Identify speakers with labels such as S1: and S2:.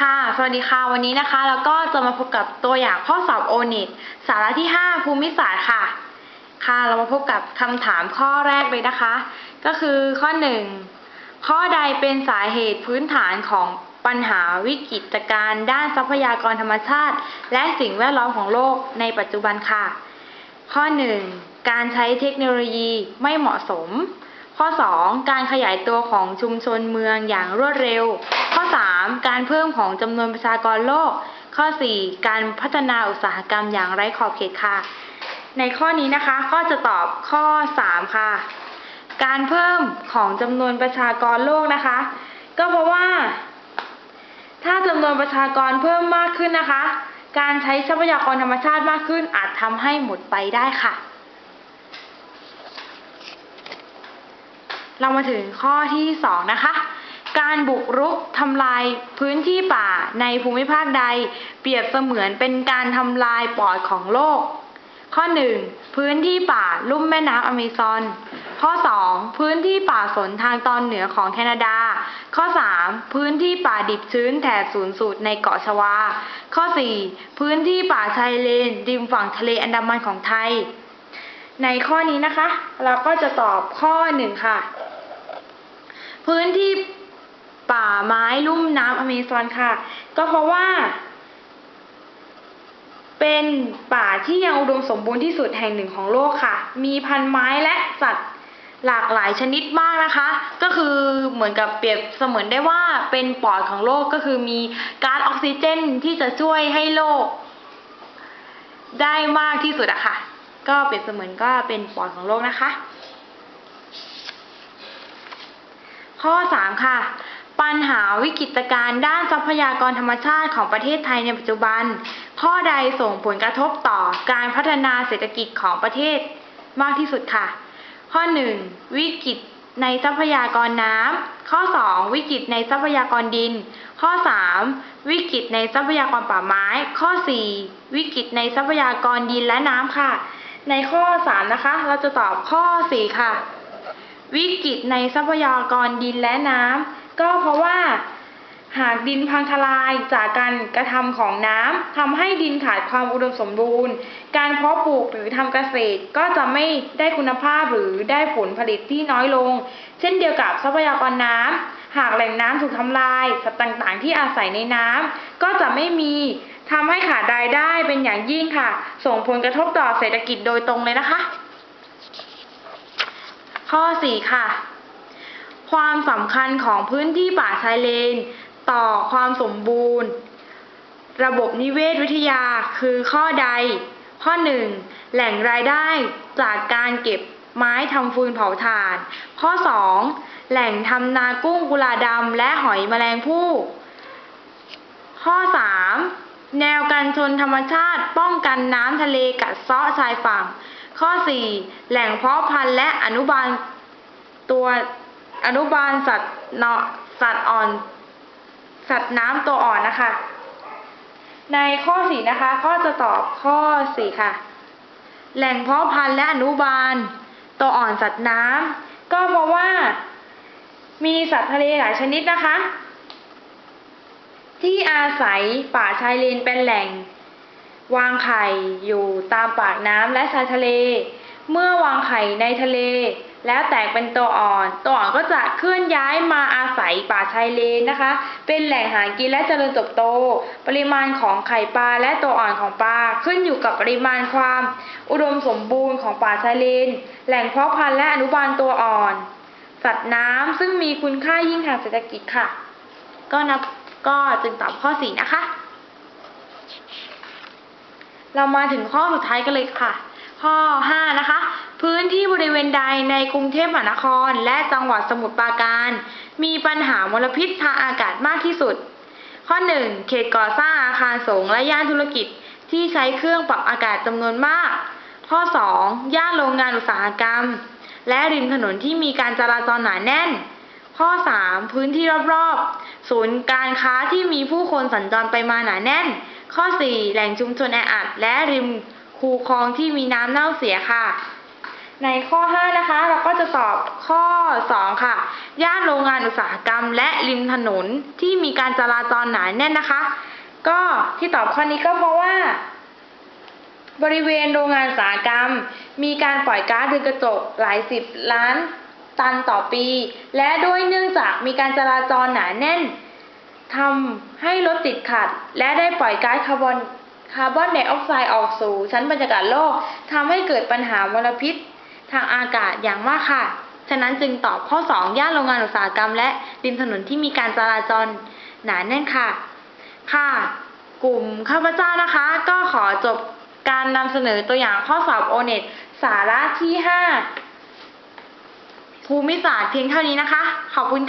S1: ค่ะ สวัสดีค่ะ วันนี้นะคะเราก็จะมาพบกับตัวอย่างข้อสอบโอนิตสาระที่ 5 ภูมิศาสตร์ค่ะ ค่ะ เรามาพบกับคำถามข้อแรกเลยนะคะ ก็คือข้อ 1 ข้อใดเป็นสาเหตุพื้นฐานของปัญหาวิกฤตการณ์ด้านทรัพยากรธรรมชาติ และสิ่งแวดล้อมของโลกในปัจจุบันค่ะ ข้อ 1 การใช้เทคโนโลยีไม่เหมาะสม ข้อ 2 การขยายตัวของชุมชนเมืองอย่างรวดเร็ว 3 การเพิ่มของจำนวนประชากรโลก ข้อ 4 การพัฒนาอุตสาหกรรมอย่างไร้ขอบเขตค่ะ ในข้อนี้นะคะก็จะตอบข้อ 3 ค่ะ การเพิ่มของจำนวนประชากรโลกนะคะ ก็เพราะว่า ถ้าจำนวนประชากรเพิ่มมากขึ้นนะคะ การใช้ทรัพยากรธรรมชาติมากขึ้น อาจทำให้หมดไปได้ค่ะเรามาถึงข้อที่ 2 นะคะ การบุกรุกทำลายพื้นที่ป่าในภูมิภาคใด เปรียบเสมือนเป็นการทำลายปอดของโลก ข้อ 1 พื้นที่ป่าลุ่มแม่น้ำอเมซอน ข้อ 2 พื้นที่ป่าสนทางตอนเหนือของแคนาดา ข้อ 3 พื้นที่ป่าดิบชื้นแถบศูนย์สูตรในเกาะชวา ข้อ 4 พื้นที่ป่าชายเลนริมฝั่งทะเลอันดามันของไทย ในข้อนี้นะคะ เราก็จะตอบข้อ 1 ค่ะ พื้นที่ ป่าไม้ลุ่มน้ำอเมซอนค่ะ ก็เพราะว่า เป็นป่าที่ยังอุดมสมบูรณ์ที่สุดแห่งหนึ่งของโลกค่ะ มีพันไม้และสัตว์หลากหลายชนิดมากนะคะ ก็คือเหมือนกับเปรียบเสมือนได้ว่าเป็นปอดของโลกก็คือมีก๊าซออกซิเจนที่จะช่วยให้โลก ได้มากที่สุดอะค่ะ ก็เปรียบเสมือนก็เป็นปอดของโลกนะคะ ข้อ 3 ค่ะ ปัญหาวิกฤตการณ์ด้านทรัพยากรธรรมชาติของประเทศไทยในปัจจุบัน ข้อใดส่งผลกระทบต่อการพัฒนาเศรษฐกิจของประเทศมากที่สุดค่ะ ข้อ 1 วิกฤตในทรัพยากรน้ำข้อ 2 วิกฤตในทรัพยากรดิน ข้อ 3 วิกฤตในทรัพยากรป่าไม้ ข้อ 4 วิกฤตในทรัพยากรดินและน้ำค่ะ ในข้อ 3 นะคะ เราจะตอบข้อ 4 ค่ะ วิกฤตในทรัพยากรดินและน้ำ ก็เพราะว่าหากดินพังทลายจากการกระทำของน้ำทำให้ดินขาดความอุดมสมบูรณ์ การเพาะปลูกหรือทำเกษตรก็จะไม่ได้คุณภาพหรือได้ผลผลิตที่น้อยลง เช่นเดียวกับทรัพยากรน้ำหากแหล่งน้ำถูกทำลายสัตว์ต่างๆ ที่อาศัยในน้ำก็จะไม่มีทำให้ขาดรายได้เป็นอย่างยิ่งค่ะ ส่งผลกระทบต่อเศรษฐกิจโดยตรงเลยนะคะ ข้อ 4 ค่ะ ความสำคัญของพื้นที่ป่าชายเลน ต่อความสมบูรณ์ ระบบนิเวศวิทยาคือข้อใด ข้อ 1 แหล่งรายได้จากการเก็บไม้ทำฟืนเผาถ่าน ข้อ 2 แหล่งทำนากุ้งกุลาดำและหอยแมลงภู่ข้อ 3 แนวกันชนธรรมชาติป้องกันน้ำทะเลกัดเซาะชายฝั่ง ข้อ 4 แหล่งเพาะพันธุ์และอนุบาลตัว อนุบาลสัตว์เนาะสัตว์อ่อน สัตว์น้ำตัวอ่อนนะคะ ในข้อ4นะคะ ก็จะตอบข้อ4ค่ะ แหล่งเพาะพันธุ์และอนุบาล ตัวอ่อนสัตว์น้ำก็เพราะว่า มีสัตว์ทะเลหลายชนิดนะคะ ที่อาศัยป่าชายเลนเป็นแหล่ง วางไข่อยู่ตามปากน้ำและชายทะเล เมื่อวางไข่ในทะเล แล้วแตกเป็นตัวอ่อน ตัวอ่อนก็จะเคลื่อนย้ายมาอาศัยป่าชายเลนนะคะ เป็นแหล่งหากินและเจริญเติบโต ปริมาณของไข่ปลาและตัวอ่อนของปลาขึ้นอยู่กับปริมาณความ อุดมสมบูรณ์ของป่าชายเลน แหล่งเพาะพันธุ์และอนุบาลตัวอ่อน สัตว์น้ำซึ่งมีคุณค่ายิ่งทางเศรษฐกิจค่ะ ก็นับก็จึงตอบข้อ4นะคะ เรามาถึงข้อสุดท้ายกันเลยค่ะ ข้อ5นะคะ พื้นที่บริเวณใดในกรุงเทพมหานคร และจังหวัดสมุทรปราการ มีปัญหามลพิษทางอากาศมากที่สุด ข้อ 1 เขตก่อสร้างอาคารสงฆ์และย่านธุรกิจที่ใช้เครื่องปรับอากาศจำนวนมาก ข้อ 2 ย่านโรงงานอุตสาหกรรม และริมถนนที่มีการจราจรหนาแน่น ข้อ 3 พื้นที่รอบๆ ศูนย์การค้าที่มีผู้คนสัญจรไปมาหนาแน่น ข้อ 4 แหล่งชุมชนแออัด และริมคูคลองที่มีน้ำเน่าเสียค่ะ ในข้อ 5 นะคะ เราก็จะตอบข้อ 2 ค่ะ ย่านโรงงานอุตสาหกรรม และริมถนนที่มีการจราจรหนาแน่นนะคะ ก็ที่ตอบข้อนี้ก็เพราะว่า บริเวณโรงงานอุตสาหกรรม มีการปล่อยก๊าซเรือนกระจกหลายสิบล้านตันต่อปี และด้วยเนื่องจากมีการจราจรหนาแน่นทำให้รถติดขัด และได้ปล่อยก๊าซคาร์บอนคาร์บอนไดออกไซด์ออกสู่ชั้นบรรยากาศโลกทำให้เกิดปัญหามลพิษ ทางอากาศอย่างมากค่ะ ฉะนั้นจึงตอบข้อ 2 ย่านโรงงานอุตสาหกรรม และริมถนนที่มีการจราจรหนาแน่นค่ะ ค่ะ กลุ่มข้าพเจ้านะคะ ก็ขอจบการนำเสนอตัวอย่างข้อสอบโอเน็ตสาระที่ 5 ภูมิศาสตร์เพียงเท่านี้นะคะ ขอบคุณ